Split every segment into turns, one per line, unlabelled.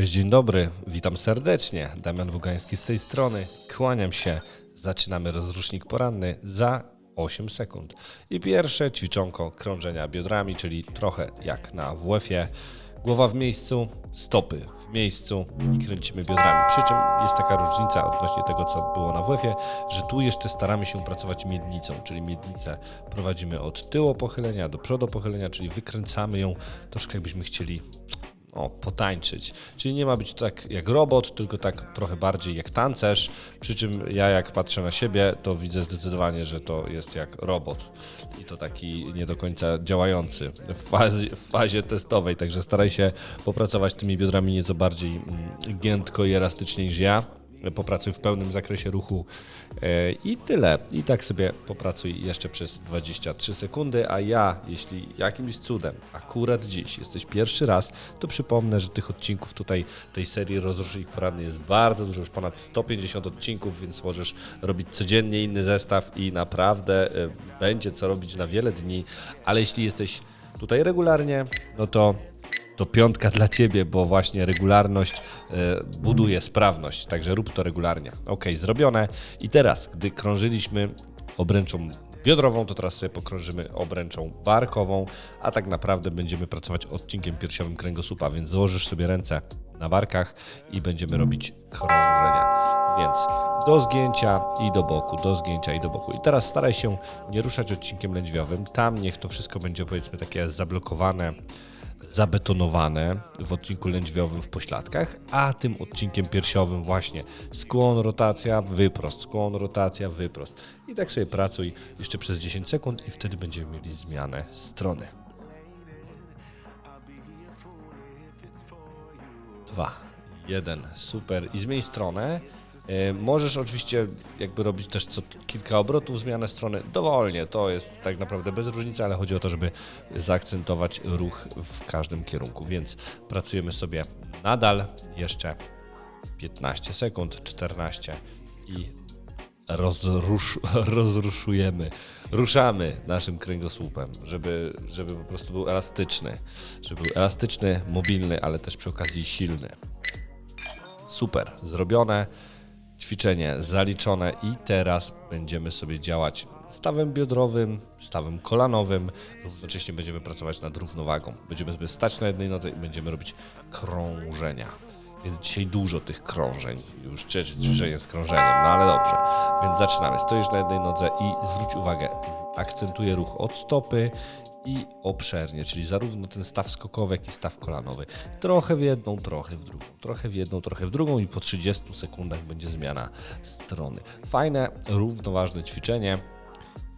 Cześć, dzień dobry, witam serdecznie. Damian Wugański z tej strony. Kłaniam się. Zaczynamy rozrusznik poranny za 8 sekund. I pierwsze ćwiczonko krążenia biodrami, czyli trochę jak na WF-ie. Głowa w miejscu, stopy w miejscu i kręcimy biodrami. Przy czym jest taka różnica odnośnie tego, co było na WF-ie, że tu jeszcze staramy się pracować miednicą, czyli miednicę prowadzimy od tyłu pochylenia do przodu pochylenia, czyli wykręcamy ją troszkę jakbyśmy chcieli o, potańczyć. Czyli nie ma być tak jak robot, tylko tak trochę bardziej jak tancerz. Przy czym ja jak patrzę na siebie, to widzę zdecydowanie, że to jest jak robot. I to taki nie do końca działający w fazie, w fazie testowej. Także staraj się popracować tymi biodrami nieco bardziej mm, giętko i elastycznie niż ja. Popracuj w pełnym zakresie ruchu. E, i tyle. I tak sobie popracuj jeszcze przez 23 sekundy, a ja, jeśli jakimś cudem, akurat dziś jesteś pierwszy raz, to przypomnę, że tych odcinków tutaj tej serii Rozrusznik Poranny jest bardzo dużo, już ponad 150 odcinków, więc możesz robić codziennie inny zestaw i naprawdę e, będzie co robić na wiele dni, ale jeśli jesteś tutaj regularnie, no to to piątka dla Ciebie, bo właśnie regularność e, buduje sprawność, także rób to regularnie. Ok, zrobione. I teraz, gdy krążyliśmy obręczą biodrową, to teraz sobie pokrążymy obręczą barkową, a tak naprawdę będziemy pracować odcinkiem piersiowym kręgosłupa, więc założysz sobie ręce na barkach i będziemy robić krążenia. Więc do zgięcia i do boku, do zgięcia i do boku. I teraz staraj się nie ruszać odcinkiem lędźwiowym. Tam niech to wszystko będzie powiedzmy takie zablokowane, zabetonowane w odcinku lędźwiowym w pośladkach, a tym odcinkiem piersiowym właśnie skłon, rotacja, wyprost, skłon, rotacja, wyprost. I tak sobie pracuj jeszcze przez 10 sekund i wtedy będziemy mieli zmianę strony. Dwa, jeden, super. I zmień stronę. E, Możesz oczywiście jakby robić też co kilka obrotów zmianę strony dowolnie. To jest tak naprawdę bez różnicy, ale chodzi o to, żeby zaakcentować ruch w każdym kierunku. Więc pracujemy sobie nadal jeszcze 15 sekund, 14 i rozrusz, rozruszujemy, ruszamy naszym kręgosłupem, żeby, żeby po prostu był elastyczny, żeby był elastyczny, mobilny, ale też przy okazji silny. Super, zrobione. Ćwiczenie zaliczone i teraz będziemy sobie działać stawem biodrowym, stawem kolanowym. Równocześnie będziemy pracować nad równowagą. Będziemy sobie stać na jednej nodze i będziemy robić krążenia. Więc dzisiaj dużo tych krążeń. Już ćwiczenie z krążeniem, no ale dobrze. Więc zaczynamy. Stoisz na jednej nodze i zwróć uwagę, akcentuję ruch od stopy i obszernie, czyli zarówno ten staw skokowy, jak i staw kolanowy. Trochę w jedną, trochę w drugą, trochę w jedną, trochę w drugą i po 30 sekundach będzie zmiana strony. Fajne, równoważne ćwiczenie.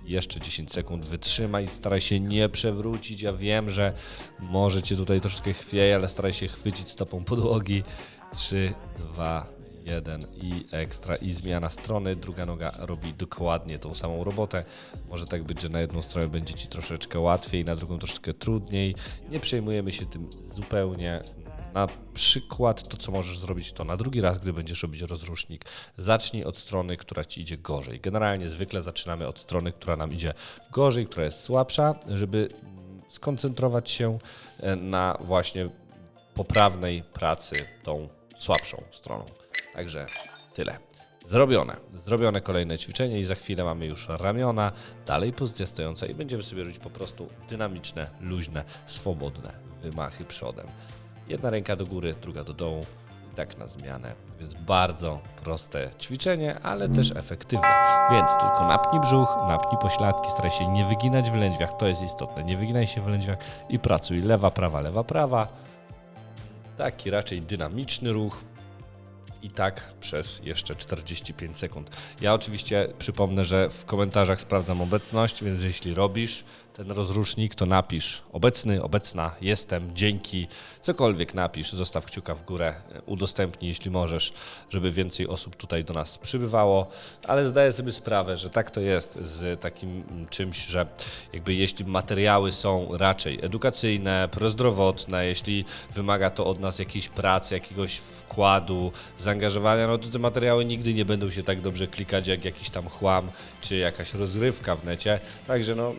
Jeszcze 10 sekund wytrzymaj, staraj się nie przewrócić. Ja wiem, że może cię tutaj troszeczkę chwieje, ale staraj się chwycić stopą podłogi. 3, 2, 1 i ekstra i zmiana strony. Druga noga robi dokładnie tą samą robotę. Może tak być, że na jedną stronę będzie ci troszeczkę łatwiej, na drugą troszeczkę trudniej. Nie przejmujemy się tym zupełnie. Na przykład to, co możesz zrobić, to na drugi raz, gdy będziesz robić rozrusznik, zacznij od strony, która ci idzie gorzej. Generalnie zwykle zaczynamy od strony, która nam idzie gorzej, która jest słabsza, żeby skoncentrować się e, na właśnie poprawnej pracy tą słabszą stroną. Także tyle. Zrobione. Zrobione kolejne ćwiczenie i za chwilę mamy już ramiona, dalej pozycja stojąca i będziemy sobie robić po prostu dynamiczne, luźne, swobodne wymachy przodem. Jedna ręka do góry, druga do dołu i tak na zmianę. Więc bardzo proste ćwiczenie, ale też efektywne. Więc tylko napnij brzuch, napnij pośladki, staraj się nie wyginać w lędźwiach, to jest istotne. Nie wyginaj się w lędźwiach i pracuj lewa, prawa, lewa, prawa. Taki raczej dynamiczny ruch, i tak przez jeszcze 45 sekund. Ja oczywiście przypomnę, że w komentarzach sprawdzam obecność, więc jeśli robisz ten rozrusznik, to napisz. Obecny, obecna, jestem, dzięki, cokolwiek napisz, zostaw kciuka w górę, udostępnij jeśli możesz, żeby więcej osób tutaj do nas przybywało, ale zdaję sobie sprawę, że tak to jest z takim czymś, że jakby jeśli materiały są raczej edukacyjne, prozdrowotne, jeśli wymaga to od nas jakiejś pracy, jakiegoś wkładu, zaangażowania, no to te materiały nigdy nie będą się tak dobrze klikać jak jakiś tam chłam czy jakaś rozrywka w necie. Także no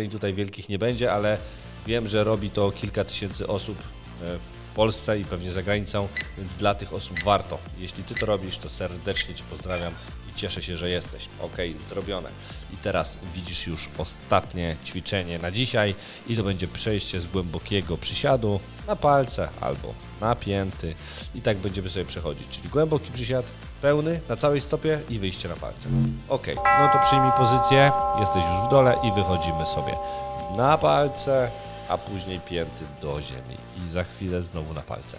wyświetleń tutaj wielkich nie będzie, ale wiem, że robi to kilka tysięcy osób e, w Polsce i pewnie za granicą, więc dla tych osób warto. Jeśli Ty to robisz, to serdecznie Cię pozdrawiam i cieszę się, że jesteś. Ok, zrobione. I teraz widzisz już ostatnie ćwiczenie na dzisiaj i to będzie przejście z głębokiego przysiadu na palce albo na pięty i tak będziemy sobie przechodzić. Czyli głęboki przysiad, pełny na całej stopie i wyjście na palce. Ok, no to przyjmij pozycję, jesteś już w dole i wychodzimy sobie na palce, a później pięty do ziemi i za chwilę znowu na palce.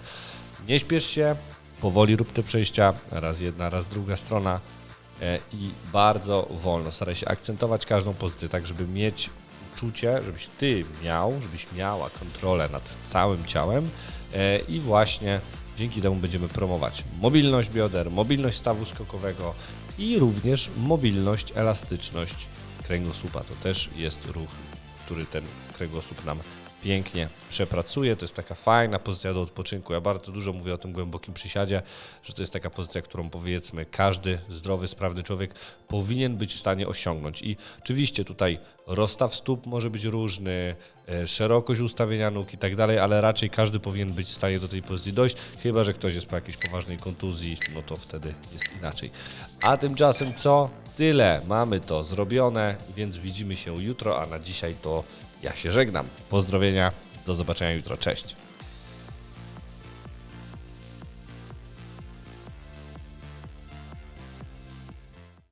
Nie śpiesz się, powoli rób te przejścia, raz jedna, raz druga strona e, i bardzo wolno. Staraj się akcentować każdą pozycję, tak żeby mieć uczucie, żebyś ty miał, żebyś miała kontrolę nad całym ciałem e, i właśnie dzięki temu będziemy promować mobilność bioder, mobilność stawu skokowego i również mobilność, elastyczność kręgosłupa. To też jest ruch, który ten kręgosłup nam pięknie przepracuje. To jest taka fajna pozycja do odpoczynku. Ja bardzo dużo mówię o tym głębokim przysiadzie, że to jest taka pozycja, którą powiedzmy każdy zdrowy, sprawny człowiek powinien być w stanie osiągnąć. I oczywiście tutaj rozstaw stóp może być różny, e, szerokość ustawienia nóg i tak dalej, ale raczej każdy powinien być w stanie do tej pozycji dojść, chyba że ktoś jest po jakiejś poważnej kontuzji, no to wtedy jest inaczej. A tymczasem co? Tyle. Mamy to zrobione, więc widzimy się jutro, a na dzisiaj to ja się żegnam. Pozdrowienia, do zobaczenia jutro. Cześć.